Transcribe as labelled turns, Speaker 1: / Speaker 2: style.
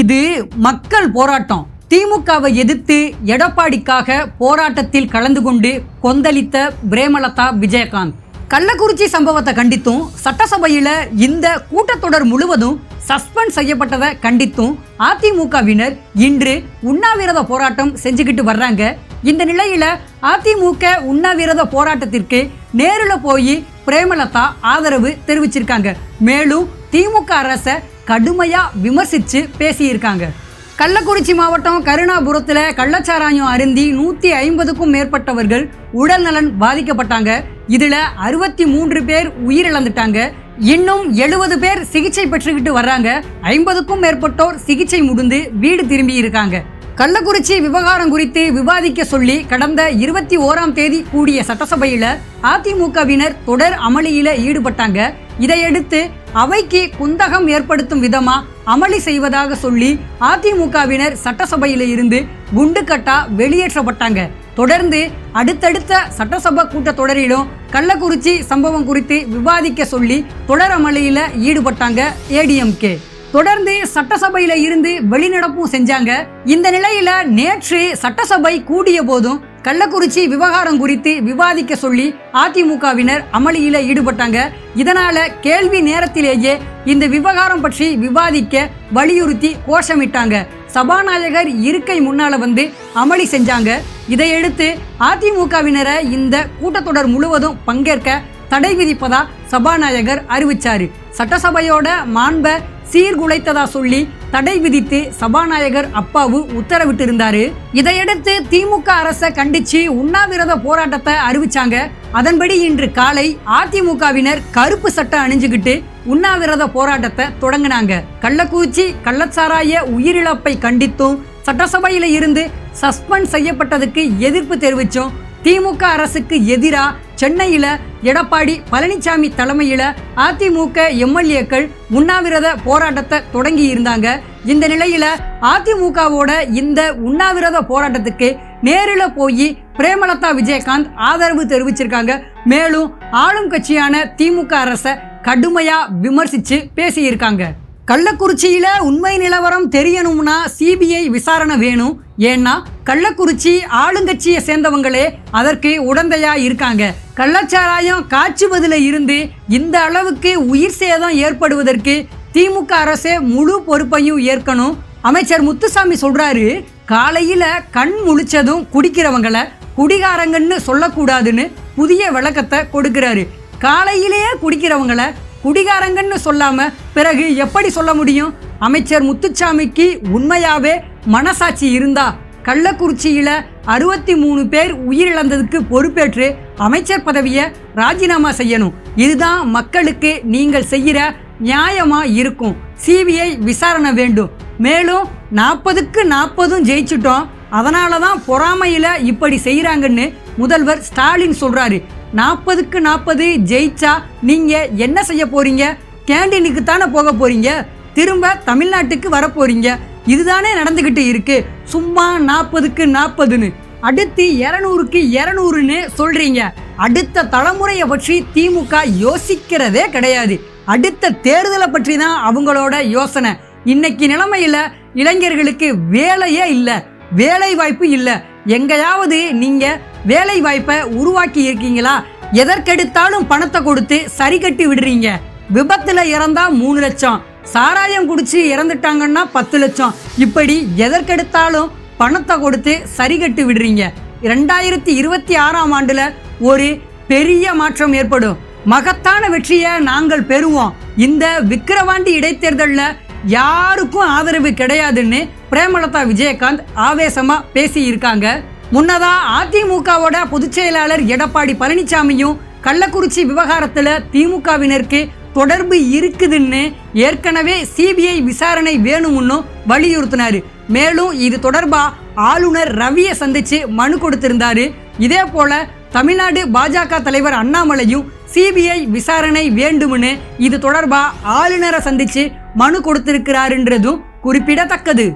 Speaker 1: இது மக்கள் போராட்டம். திமுகவை எதிர்த்து எடப்பாடிக்காக போராட்டத்தில் கலந்து கொண்டு கொந்தளித்த பிரேமலதா விஜயகாந்த். கள்ளக்குறிச்சி சம்பவத்தை கண்டித்தும் சட்டசபையில இந்த கூட்டத்தொடர் முழுவதும் சஸ்பெண்ட் செய்யப்பட்டதை கண்டித்தும் அதிமுகவினர் இன்று உண்ணாவிரத போராட்டம் செஞ்சுக்கிட்டு வர்றாங்க. இந்த நிலையில அதிமுக உண்ணாவிரத போராட்டத்திற்கு நேரில் போய் பிரேமலதா ஆதரவு தெரிவிச்சிருக்காங்க. மேலும் திமுக அரசை கடுமையாக விமர்சித்து பேசியிருக்காங்க. கள்ளக்குறிச்சி மாவட்டம் கருணாபுரத்தில் கள்ளச்சாராயம் அருந்தி நூற்றி ஐம்பதுக்கும் மேற்பட்டவர்கள் உடல்நலன் பாதிக்கப்பட்டாங்க. இதில் அறுபத்தி மூன்று பேர் உயிரிழந்துட்டாங்க. இன்னும் எழுபது பேர் சிகிச்சை பெற்றுக்கிட்டு வர்றாங்க. ஐம்பதுக்கும் மேற்பட்டோர் சிகிச்சை முடிந்து வீடு திரும்பி இருக்காங்க. கள்ளக்குறிச்சி விவகாரம் குறித்து விவாதிக்க சொல்லி கடந்த இருபத்தி ஓராம் தேதி கூடிய சட்டசபையில அதிமுகவினர் தொடர் அமளியில ஈடுபட்டாங்க. இதையடுத்து அவைக்கு குந்தகம் ஏற்படுத்தும் விதமா அமளி செய்வதாக சொல்லி அதிமுகவினர் சட்டசபையில இருந்து குண்டுக்கட்டா வெளியேற்றப்பட்டாங்க. தொடர்ந்து அடுத்தடுத்த சட்டசபை கூட்டத்தொடரிலும் கள்ளக்குறிச்சி சம்பவம் குறித்து விவாதிக்க சொல்லி தொடர் அமளியில ஈடுபட்டாங்க ஏடிஎம்கே. தொடர்ந்து சட்டசபையில இருந்து வெளிநடப்பும் செஞ்சாங்க. இந்த நிலையில நேற்று சட்டசபை கூடிய போதும் கள்ளக்குறிச்சி விவகாரம் குறித்து விவாதிக்க சொல்லி அதிமுகவினர் அமளியில ஈடுபட்டாங்க. இதனால கேள்வி நேரத்திலேயே இந்த விவகாரம் பற்றி விவாதிக்க வலியுறுத்தி கோஷமிட்டாங்க. சபாநாயகர் இருக்கை முன்னால வந்து அமளி செஞ்சாங்க. இதையடுத்து அதிமுகவினரை இந்த கூட்டத்தொடர் முழுவதும் பங்கேற்க தடை விதிப்பதா சபாநாயகர் அறிவிச்சாரு. சட்டசபையோட மாண்ப சீர்குலைத்ததா சொல்லி தடை விதித்து சபாநாயகர் அப்பாவு உத்தரவிட்டிருந்தாரு. இதையடுத்து திமுக அரசை கண்டிச்சு உண்ணாவிரத போராட்டத்தை அறிவிச்சாங்க. அதன்படி இன்று காலை அதிமுகவினர் கருப்பு சட்டை அணிஞ்சுக்கிட்டு உண்ணாவிரத போராட்டத்தை தொடங்கினாங்க. கள்ளக்குறிச்சி கள்ளச்சாராய உயிரிழப்பை கண்டித்தும் சட்டசபையில இருந்து சஸ்பெண்ட் செய்யப்பட்டதுக்கு எதிர்ப்பு தெரிவிச்சும் திமுக அரசுக்கு எதிராக சென்னையில் எடப்பாடி பழனிசாமி தலைமையில் அதிமுக எம்எல்ஏக்கள் உண்ணாவிரத போராட்டத்தை தொடங்கி இருந்தாங்க. இந்த நிலையில் அதிமுகவோட இந்த உண்ணாவிரத போராட்டத்துக்கு நேரில் போய் பிரேமலதா விஜயகாந்த் ஆதரவு தெரிவிச்சிருக்காங்க. மேலும் ஆளும் கட்சியான திமுக அரசை கடுமையாக விமர்சித்து பேசியிருக்காங்க. கள்ளக்குறிச்சியில் உண்மை நிலவரம் தெரியணும்னா சிபிஐ விசாரணை வேணும். ஏன்னா கள்ளக்குறிச்சி ஆளுங்கட்சியை சேர்ந்தவங்களே அதற்கு உடந்தையா இருக்காங்க. கள்ளச்சாராயம் காய்ச்சுவதில் இருந்து இந்த அளவுக்கு உயிர் சேதம் ஏற்படுவதற்கு திமுக அரசே முழு பொறுப்பையும் ஏற்கணும். அமைச்சர் முத்துசாமி சொல்றாரு காலையில கண் முழிச்சதும் குடிக்கிறவங்கள குடிகாரங்கன்னு சொல்லக்கூடாதுன்னு புதிய விளக்கத்தை கொடுக்கிறாரு. காலையிலேயே குடிக்கிறவங்கள குடிகாரங்கன்னு சொல்லாம பிறகு எப்படி சொல்ல முடியும்? அமைச்சர் முத்துச்சாமிக்கு உண்மையாவே மனசாட்சி இருந்தா கள்ளக்குறிச்சியில் அறுபத்தி மூணு பேர் உயிரிழந்ததுக்கு பொறுப்பேற்று அமைச்சர் பதவியை ராஜினாமா செய்யணும். இதுதான் மக்களுக்கு நீங்கள் செய்கிற நியாயமா இருக்கும். சிபிஐ விசாரணை வேண்டும். மேலும் நாற்பதுக்கு நாற்பதும் ஜெயிச்சிட்டோம். அதனால தான் பொறாமையில் இப்படி செய்கிறாங்கன்னு முதல்வர் ஸ்டாலின் சொல்கிறாரு நாற்பதுக்கு நாற்பது ஜெயிச்சா நீங்கள் என்ன செய்ய போகிறீங்க கேண்டீனுக்கு தானே போக போகிறீங்க திரும்ப தமிழ்நாட்டுக்கு வரப்போகிறீங்க இதுதானே நடந்துக்கிட்டு இருக்குது சும்மா நாற்பதுக்கு நாற்பதுன்னு அடுத்து இரநூறுக்கு இரநூறுன்னு சொல்றீங்க. அடுத்த தலைமுறையை பற்றி திமுக யோசிக்கிறதே கிடையாது. அடுத்த தேர்தலை பற்றி தான் அவங்களோட யோசனை. இன்னைக்கு நிலைமையில இளைஞர்களுக்கு வேலையே இல்லை. வேலை வாய்ப்பு இல்லை. எங்கேயாவது நீங்க வேலை வாய்ப்பை உருவாக்கி இருக்கீங்களா? எதற்கெடுத்தாலும் பணத்தை கொடுத்து சரி கட்டி விடுறீங்க. விபத்துல இறந்தா மூணு லட்சம். சாராயம் குடிச்சு இறந்துட்டாங்கன்னா பத்து லட்சம். இப்படி எதற்கெடுத்தாலும் பணத்தை கொடுத்து சரி கட்டு விடுறீங்க. ரெண்டாயிரத்தி இருபத்தி ஆறாம் ஆண்டுல ஒரு பெரிய மாற்றம் ஏற்படும். மகத்தான வெற்றியை நாங்கள் பெறுவோம். இந்த விக்கிரவாண்டி இடைத்தேர்தலில் யாருக்கும் ஆதரவு கிடையாதுன்னு பிரேமலதா விஜயகாந்த் ஆவேசமா பேசி இருக்காங்க முன்னதா அதிமுகவோட பொதுச் செயலாளர் எடப்பாடி பழனிசாமியும் கள்ளக்குறிச்சி விவகாரத்துல திமுகவினருக்கு தொடர்பு இருக்குதுன்னு ஏற்கனவே சிபிஐ விசாரணை வேணும்னு வலியுறுத்தினாரு. மேலும் இது தொடர்பா ஆளுநர் ரவியை சந்திச்சு மனு கொடுத்திருந்தாரு. இதே போல தமிழ்நாடு பாஜக தலைவர் அண்ணாமலையும் சிபிஐ விசாரணை வேண்டும்னு இது தொடர்பா ஆளுநரை சந்திச்சு மனு கொடுத்திருக்கிறாருன்றதும் குறிப்பிடத்தக்கது.